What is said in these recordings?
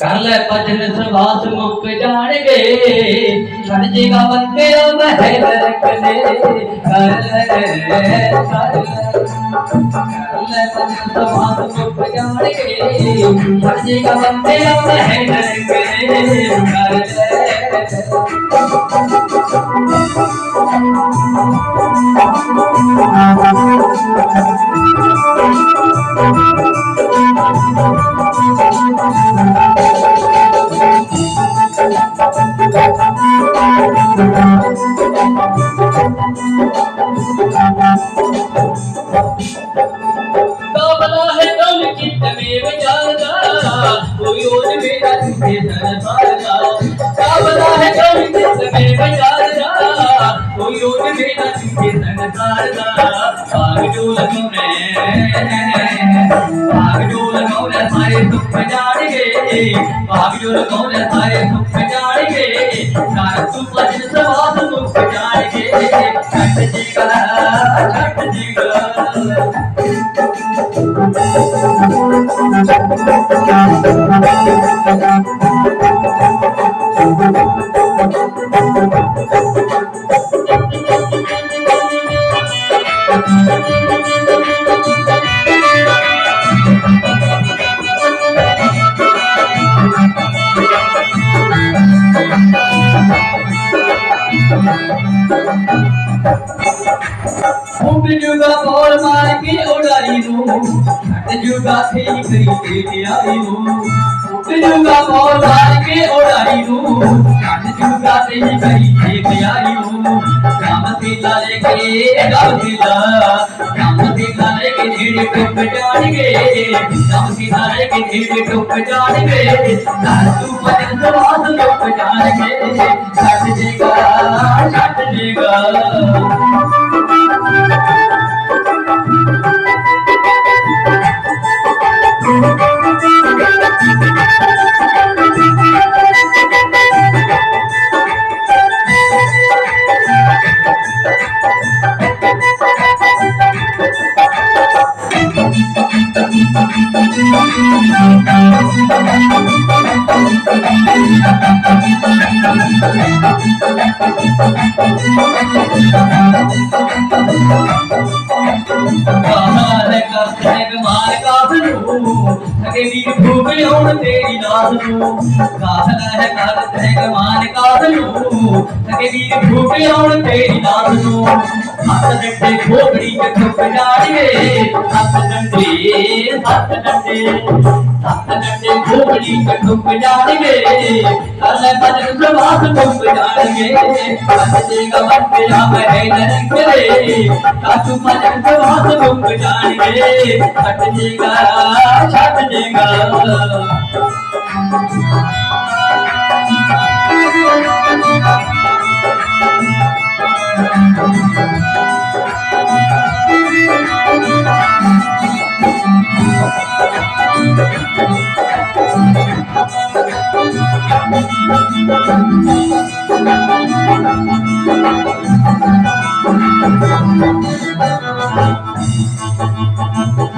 ਕਰ ਲੈ ਭਜਨ ਸਵਾਸ ਮੁੱਕ ਜਾਣਗੇ। ਛੱਡ ਜੇਗਾ ਬੰਦੇ ਉਹ ਮਹਿਲ ਰਖਲੇ ਕਰ ਲੈ ਕਰ ਲੈ ਭਜਨ ਸਵਾਸ ਮੁੱਕ ਜਾਣਗੇ। ਛੱਡ ਜੇਗਾ ਬੰਦੇ ਉਹ ਮਹਿਲ ਰਖਲੇ ਕਰ ਲੈ। ਭਾਗ ਜੋ ਲਗਾਉਣੇ ਸਾਰੇ ਦੁੱਖ ਜਾਣਗੇ ਭਾਗ ਜੋ ਲਗਾਉਣੇ ਸਾਰੇ ਦੁੱਖ ਜਾਣਗੇ ਸਾਰ ਤੂੰ ਭਜਨ ਸਵਾਦ ਮੁੱਕ ਜਾਣਗੇ ਛੱਡ ਜੀਗਾ ਛੱਡ ਜੀਗਾ ਉੱਡ ਜੂਗਾ ਬੋਲ ਮਾਰ ਕੇ ਉਡਾਰੀ ਨੂੰ, ਛੱਡ ਜੂਗਾ ਫੇਰੀ ਕਰੀ ਤੇ ਪਿਆਰੀ ਨੂੰ। ਉੱਡ ਜੂਗਾ ਬੋਲ ਮਾਰ ਕੇ ਉਡਾਰੀ ਨੂੰ, ਛੱਡ ਜੂਗਾ ਫੇਰੀ ਕਰੀ ਤੇ ਪਿਆਰੀ ਨੂੰ। ਕੰਮ ਤੇ ਲਾ ਲੈ ਕੇ ਗਾਉ ਤੇ ਲਾ ਕੰਮ ਤੇ ਲਾ ਲੈ ਕੇ ਢੇੜੇ ਟੁੱਟ ਜਾਣਗੇ ਕੰਮ ਤੇ ਲਾ ਲੈ ਕੇ ਢੇੜੇ ਟੁੱਟ ਜਾਣਗੇ ਨਾਲ ਤੂੰ ਭਜਨ ਸਵਾਦ ਲੁੱਟ ਜਾਣਗੇ ਛੱਡ ਜੇਗਾ ਛੱਡ ਜੇਗਾ ਕਾਹਲ ਕਰਤੇ ਮਾਰ ਕਾਹਨੂੰ ਅਗੇ ਵੀਰ ਭੂਗ ਲਿਉਣ ਤੇਰੀ ਨਾਦ ਨੂੰ ਕਾਹਲ ਹੈ ਕਰਤੇ ਮਾਨ ਕਾਹਨੂੰ ਅਗੇ ਵੀਰ ਭੂਗ ਲਿਉਣ ਤੇਰੀ ਨਾਦ ਨੂੰ ਹੱਥ ਡੰਡੇ ਖੋਪੜੀ ਤੇ ਠੁੱਕ ਜਾਣਗੇ ਹੱਥ ਡੰਡੇ ਹੱਥ ਡੰਡੇ ਹੱਥ ਡੰਡੇ ਖੋਪੜੀ ਤੇ ਠੁੱਕ ਜਾਣਗੇ ਕਰਲੇ ਬਦਲ ਸਵਾਸ ਠੁੱਕ ਜਾਣਗੇ। ਹੱਥ ਜੇਗਾ ਬੰਦਿਆ ਮੈਂ ਨਰਕਲੇ ਕਾਤੂ ਮਜਨ ਸਵਾਸ ਠੁੱਕ ਜਾਣਗੇ। ਛੱਡ ਜੇਗਾ ਛੱਡ ਜੇਗਾ।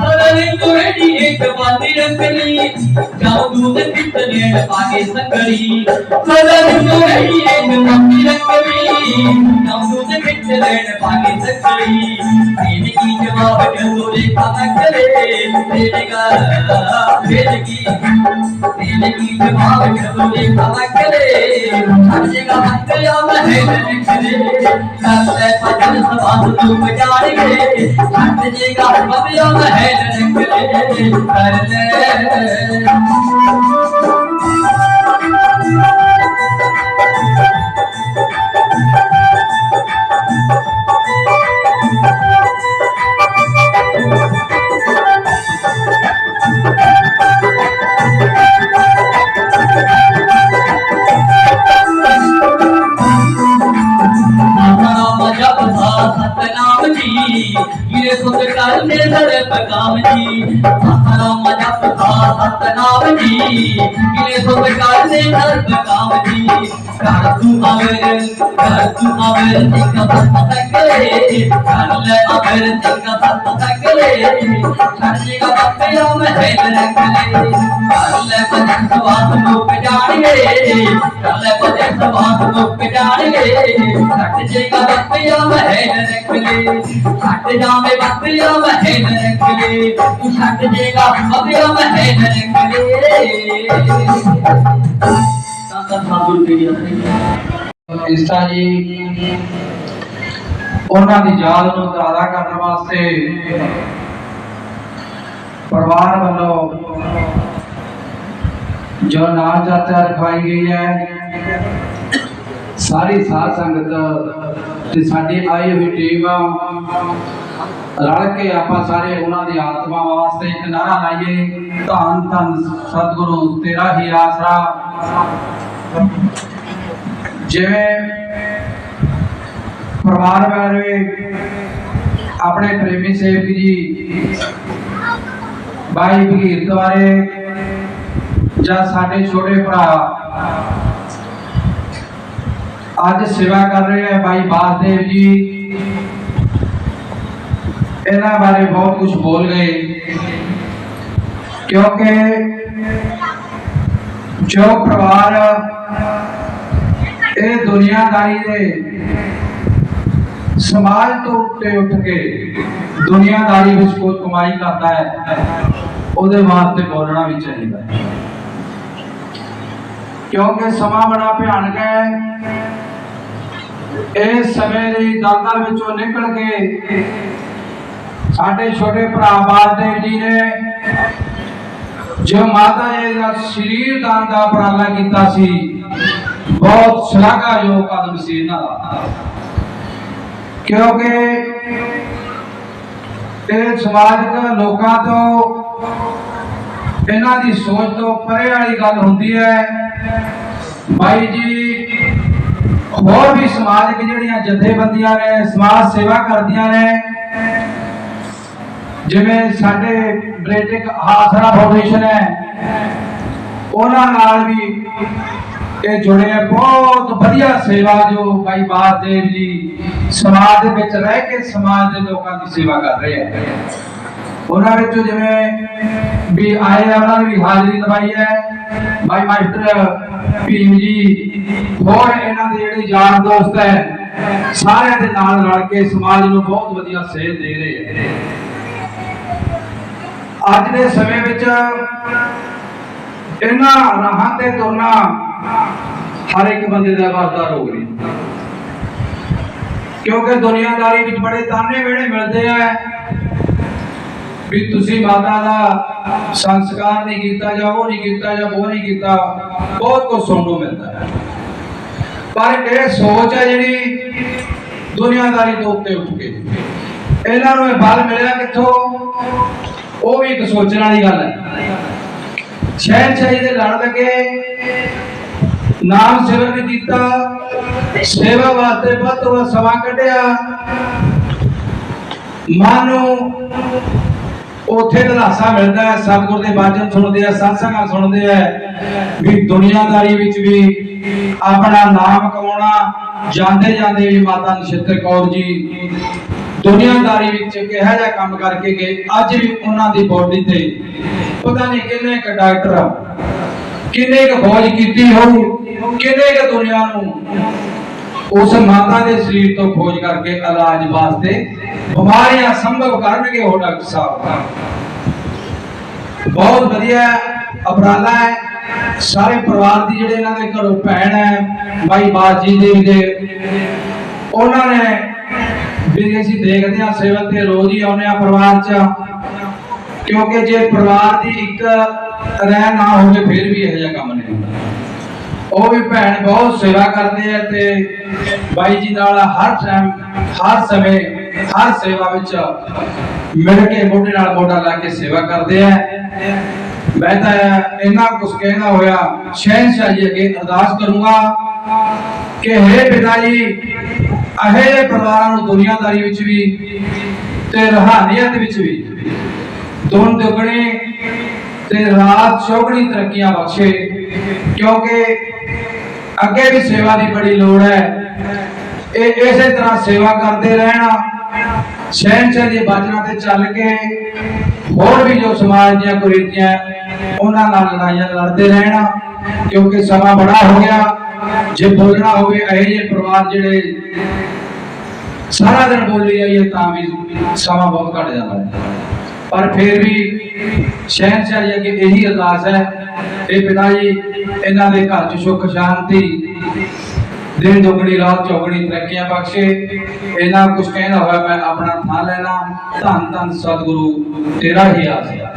ਸਰਨ ਤੁਰੜੀ ਇੱਕ ਬਾਦੀ ਰੰਗਲੀ, ਜਾਉ ਦੂਦ ਪਿੱਤਲੇ ਪਾਗੇ ਸੰਗਲੀ। ਸਰਨ ਤੁਰੜੀ ਇੱਕ ਬਾਦੀ ਰੰਗਲੀ ਜਾਉ ਦੂਦ ਪਿੱਤਲੇ ਪਾਗੇ ਸੰਗਲੀ ਤੇਰੇ ਕੀ ਜਵਾਬ ਜਦੋਂ ਰੇਖਾ ਮਕਲੇ ਤੇਰੇ ਗਾ ਤੇਰੇ ਕੀ ਤੇਰੇ ਕੀ ਜਵਾਬ ਜਦੋਂ ਰੇਖਾ ਮਕਲੇ ਹਰ ਜੀ ਇਹ ਸੁਧ ਕਰਨੇ ਸਰ ਪਕਾਮ ਜੀ। ਨਾਮ ਜਪਦਾ ਸਤਨਾਮ ਜੀ ਕਿਲੇ ਸੁਤ ਕਰਦੇ ਸਰਬ ਕਾਮ ਜੀ। ਕਰ ਤੂੰ ਅਮਰ ਕਰ ਤੂੰ ਅਮਰ ਇੱਕ ਸਤ ਤਕਲੇ ਕਰ ਲੈ ਅਮਰ ਇੱਕ ਸਤ ਤਕਲੇ ਛੱਡ ਜੇਗਾ ਬੱਪਿਆ ਮਹਿਲ ਰੰਗਲੇ ਕਰ ਲੈ ਭਜਨ ਸਵਾਸ ਮੁਕ ਜਾਣਗੇ ਕਰ ਲੈ ਭਜਨ ਸਵਾਸ ਮੁਕ ਜਾਣਗੇ ਛੱਡ ਜੇਗਾ ਬੱਪਿਆ ਮਹਿਲ ਰੰਗਲੇ ਛੱਡ ਜਾਵੇਂ ਬੱਪਿਆ ਮਹਿਲ ਰੰਗਲੇ ਤੂੰ ਛੱਡ ਜੇਗਾ ਬੱਪਿਆ ਮਹਿਲ ਰੰਗਲੇ ਤਾਂ ਤਾਂ ਸਾਧੂ ਤੇਰੀ ਆਪਣੀ ਇਸਤਾ ਜੀ ਉਹਨਾਂ ਦੀ ਯਾਦ ਨੂੰ ਤਾਜ਼ਾ ਕਰਨ ਵਾਸਤੇ ਪਰਿਵਾਰ ਵੱਲੋਂ ਜੋ ਨਾਮ ਚਰਚਾ ਰਖਵਾਈ ਗਈ ਹੈ, ਸਾਰੀ ਸਾਧ ਸੰਗਤ ਤੇ ਸਾਡੀ ਆਈ ਹੋਈ ਟੀਮ ਰਲ ਕੇ ਆਪਾਂ ਸਾਰੇ ਉਹਨਾਂ ਦੀ ਆਤਮਾ ਵਾਸਤੇ ਇੱਕ ਨਾਰਾ ਲਾਈਏ। ਧੰਨ ਧੰਨ ਸਤਿਗੁਰੂ, ਤੇਰਾ ਹੀ ਆਸਰਾ। ਜਿਵੇਂ ਪਰਿਵਾਰ ਬਾਰੇ ਆਪਣੇ ਪ੍ਰੇਮੀ ਸੇਵਕ ਜੀ ਬਾਈ ਭਗੀਰਤ ਬਾਰੇ ਜਾਂ ਸਾਡੇ ਛੋਟੇ ਭਰਾ ਅੱਜ ਸੇਵਾ ਕਰ ਰਹੇ ਹੈ ਬਾਈ ਬਾਸਦੇਵ ਜੀ ਇਹਨਾਂ ਬਾਰੇ ਬਹੁਤ ਕੁਝ ਬੋਲ ਗਏ ਕਿਉਂਕਿ ਜੋ ਪਰਿਵਾਰ ਇਹ ਦੁਨੀਆਦਾਰੀ ਦੇ ਸਮਾਜ ਤੋਂ ਉੱਤੇ ਉੱਠ ਕੇ ਦੁਨੀਆਦਾਰੀ ਵਿੱਚ ਕੋਈ ਕਮਾਈ ਕਰਦਾ ਹੈ, ਉਹਦੇ ਵਾਸਤੇ ਬੋਲਣਾ ਵੀ ਚਾਹੀਦਾ ਹੈ। ਕਿਉਂਕਿ ਸਮਾਂ ਬੜਾ ਭਿਆਨਕ ਹੈ। ਇਸ ਸਮੇਂ ਦੀ ਦਲਦਲ ਵਿੱਚੋਂ ਨਿਕਲ ਕੇ ਸਾਡੇ ਛੋਟੇ ਭਰਾ ਬਾਲਦੇਵ ਜੀ ਨੇ ਜੋ ਮਾਤਾ ਜੀ ਦਾ ਸਰੀਰ ਦਾਨ ਦਾ ਉਪਰਾਲਾ ਕੀਤਾ ਸੀ, ਬਹੁਤ ਸ਼ਲਾਘਾਯੋਗ ਕਦਮ ਸੀ ਇਹਨਾਂ ਦਾ। ਕਿਉਂਕਿ ਇਹ ਸਮਾਜਿਕ ਲੋਕਾਂ ਤੋਂ, ਇਹਨਾਂ ਦੀ ਸੋਚ ਤੋਂ ਪਰੇ ਵਾਲੀ ਗੱਲ ਹੁੰਦੀ ਹੈ। ਬਾਈ ਜੀ, ਹੋਰ ਵੀ ਸਮਾਜਿਕ ਜਿਹੜੀਆਂ ਜਥੇਬੰਦੀਆਂ ਨੇ, ਸਮਾਜ ਸੇਵਾ ਕਰਦੀਆਂ ਨੇ, ਜਿਵੇਂ ਸਾਡੇ ਬ੍ਰਿਟਿਕ ਆਸਰਾ ਫਾਊਂਡੇਸ਼ਨ ਹੈ, ਉਹਨਾਂ ਨਾਲ ਵੀ ਇਹ ਜੁੜੇ ਆ, ਬਹੁਤ ਵਧੀਆ ਸੇਵਾ ਜੋ ਭਾਈ ਬਾਸਦੇਵ ਜੀ ਸਮਾਜ ਦੇ ਵਿੱਚ ਰਹਿ ਕੇ ਸਮਾਜ ਦੇ ਲੋਕਾਂ ਦੀ ਸੇਵਾ ਕਰ ਰਹੇ ਆ। ਉਹਨਾਂ ਵਿੱਚੋਂ ਜਿਵੇਂ ਵੀ ਆਏ ਉਹਨਾਂ ਨੇ ਵੀ ਹਾਜ਼ਰੀ ਦਵਾਈ ਹੈ। ਭਾਈ ਮਾਸਟਰ ਭੀਮ ਜੀ, ਹੋਰ ਇਹਨਾਂ ਦੇ ਜਿਹੜੇ ਯਾਰ ਦੋਸਤ ਹੈ, ਸਾਰਿਆਂ ਦੇ ਨਾਲ ਰਲ ਕੇ ਸਮਾਜ ਨੂੰ ਬਹੁਤ ਵਧੀਆ ਸੇਧ ਦੇ ਰਹੇ ਆ। ਅੱਜ ਦੇ ਸਮੇਂ ਵਿੱਚ ਇਹਨਾਂ ਰਾਹਾਂ ਤੇ ਦੋਨਾਂ ਹਰ ਇੱਕ ਬੰਦੇ ਦਾ ਵਾਸਤਾ ਰੋਗ ਨਹੀਂ ਕਿਉਂਕਿ ਦੁਨੀਆਦਾਰੀ ਵਿੱਚ ਬੜੇ ਤਾਨੇ ਵੇੜੇ ਮਿਲਦੇ ਆ ਵੀ ਤੁਸੀਂ ਮਾਤਾ ਦਾ ਸੰਸਕਾਰ ਨਹੀਂ ਕੀਤਾ ਜਾਂ ਉਹ ਨਹੀਂ ਕੀਤਾ ਜਾਂ ਉਹ ਨਹੀਂ ਕੀਤਾ, ਬਹੁਤ ਕੁਝ ਸੁਣਨ ਨੂੰ ਮਿਲਦਾ ਹੈ। ਪਰ ਇਹ ਸੋਚ ਹੈ ਜਿਹੜੀ ਦੁਨੀਆਦਾਰੀ ਤੋਂ ਉੱਤੇ ਉੱਠ ਕੇ। ਇਹਨਾਂ ਨੂੰ ਇਹ ਬਲ ਮਿਲਿਆ ਕਿੱਥੋਂ? ਉਹ ਵੀ ਇੱਕ ਸੋਚਣ ਵਾਲੀ ਗੱਲ ਹੈ। ਸ਼ਹਿਨਸ਼ਾਹੀ ਦੇ ਲੜ ਲੱਗੇ ਨਾਮ ਸੇਵਨ ਕੀਤਾ। ਸੇਵਾ ਵਾਸਤੇ ਵੱਧ ਤੋਂ ਸਮਾਂ ਕੱਢਿਆ। ਮਨ ਨੂੰ ਉਥੇ ਦਲਾਸਾ ਮਿਲਦਾ ਹੈ, ਸਤਿਗੁਰ ਦੇ ਬਾਚਨ ਸੁਣਦੇ ਆ, ਸਤਸੰਗਾਂ ਸੁਣਦੇ ਆ। ਵੀ ਦੁਨੀਆਦਾਰੀ ਵਿੱਚ ਵੀ ਆਪਣਾ ਨਾਮ ਕਮਾਉਣਾ, ਜਾਂਦੇ ਜਾਂਦੇ ਵੀ ਮਾਤਾ ਨਛੱਤਰ ਕੌਰ ਜੀ, ਦੁਨੀਆਦਾਰੀ ਵਿੱਚ ਕਿਹੋ ਜਿਹਾ ਕੰਮ ਕਰਕੇ ਗਏ, ਅੱਜ ਵੀ ਉਹਨਾਂ ਦੀ ਬੋਡੀ ਤੇ। ਪਤਾ ਨਹੀਂ ਕਿੰਨੇ ਕ ਡਾਕਟਰ ਕਿੰਨੇ ਕ ਖੋਜ ਕੀਤੀ ਹੋਊ, ਕਿੰਨੇ ਕ ਦੁਨੀਆ ਨੂੰ? ਉਸ ਮਾਤਾ ਦੇ ਸਰੀਰ ਤੋਂ ਖੋਜ ਕਰਕੇ ਇਲਾਜ ਵਾਸਤੇ ਬਿਮਾਰੀਆਂ ਸੰਭਵ ਕਰਨਗੇ ਉਹ ਡਾਕਟਰ ਸਾਹਿਬ ਬਹੁਤ ਵਧੀਆ ਉਪਰਾਲਾ ਹੈ। ਸਾਰੇ ਪਰਿਵਾਰ ਦੀ ਜਿਹੜੇ ਇਹਨਾਂ ਦੇ ਘਰੋਂ ਭੈਣ ਹੈ, ਬਾਈ ਬਾਜੀ ਜੀ ਦੇ, ਉਹਨਾਂ ਨੇ ਵੀ ਅਸੀਂ ਦੇਖਦੇ ਹਾਂ ਸੇਵਾ ਤੇ ਰੋਜ਼ ਹੀ ਆਉਂਦੇ ਆ ਪਰਿਵਾਰ 'ਚ। ਕਿਉਂਕਿ ਜੇ ਪਰਿਵਾਰ ਦੀ ਇੱਕ ਤਨੈ ਨਾ ਹੋਵੇ ਫਿਰ ਵੀ ਇਹ ਜਿਹਾ ਕੰਮ ਨਹੀਂ ਹੁੰਦਾ। ਉਹ ਵੀ ਭੈਣ ਬਹੁਤ ਸੇਵਾ ਕਰਦੇ ਆ ਤੇ ਬਾਈ ਜੀ ਨਾਲ ਹਰ ਟਾਈਮ, ਹਰ ਸਮੇਂ, ਹਰ ਸੇਵਾ ਵਿੱਚ ਮਿਲ ਕੇ ਮੋਢੇ ਨਾਲ ਮੋਢਾ ਲਾ ਕੇ ਸੇਵਾ ਕਰਦੇ ਆ। ਮੈਂ ਤਾਂ ਇਹਨਾਂ ਕੁਝ ਕਹਿਣਾ ਹੋਇਆ ਸ਼ਹਿਨशाह ਜੀ ਅੱਗੇ ਅਰਦਾਸ ਕਰੂੰਗਾ ਕਿ हे ਪਿਤਾ ਜੀ, ਅਹੇ ਪਰਿਵਾਰਾਂ ਨੂੰ ਦੁਨੀਆਦਾਰੀ ਵਿੱਚ ਵੀ ਤੇ ਰਹਾਨੀਅਤ ਵਿੱਚ ਵੀ ਦੋਨ ਦੁਗਣੇ ਤੇ ਰਾਤ ਚੌਗਣੀ ਤਰੱਕੀਆਂ ਬਖਸ਼ੇ, ਕਿਉਂਕਿ ਅੱਗੇ ਵੀ ਸੇਵਾ ਦੀ ਬੜੀ ਲੋੜ ਹੈ। ਇਹ ਇਸੇ ਤਰ੍ਹਾਂ ਸੇਵਾ ਕਰਦੇ ਰਹਿਣਾ ਸ਼ਹਿਨशाह ਦੇ ਬਾਜਣਾ ਤੇ ਚੱਲ ਕੇ ਹੋਰ ਵੀ ਜੋ ਸਮਾਜ ਦੀਆਂ ਕੁਰੀਤੀਆਂ ਉਹਨਾਂ ਨਾਲ ਲੜਾਈਆਂ ਲੜਦੇ ਰਹਿਣਾ, ਕਿਉਂਕਿ ਸਮਾਂ ਬੜਾ ਹੋ ਗਿਆ। ਜੇ ਬੋਲਣਾ ਹੋਵੇ, ਇਹ ਜਿਹੇ ਪਰਿਵਾਰ ਜਿਹੜੇ ਸਾਰਾ ਦਿਨ ਬੋਲੀ ਆਈਏ ਤਾਂ ਵੀ ਸਮਾਂ ਬਹੁਤ ਘੱਟ ਜਾਂਦਾ ਹੈ। ਪਰ ਫਿਰ ਵੀ ਸ਼ਹਿਰ ਜੀ ਅੱਗੇ ਇਹੀ ਅਰਦਾਸ ਹੈ ਇਹ ਪਿਤਾ ਜੀ, ਇਹਨਾਂ ਦੇ ਘਰ 'ਚ ਸੁੱਖ, ਸ਼ਾਂਤੀ, ਦਿਨ ਦੁਗਣੀ, ਰਾਤ ਚੌਗਣੀ ਤਰੱਕੀਆਂ ਬਖਸ਼ੇ। ਇਹਨਾਂ ਕੁਝ ਕਹਿਣਾ ਹੋਇਆ ਮੈਂ ਆਪਣਾ ਥਾਂ ਲੈਣਾ। ਧੰਨ ਧੰਨ ਸਤਿਗੁਰੂ, ਤੇਰਾ ਹੀ ਆਸਿਆ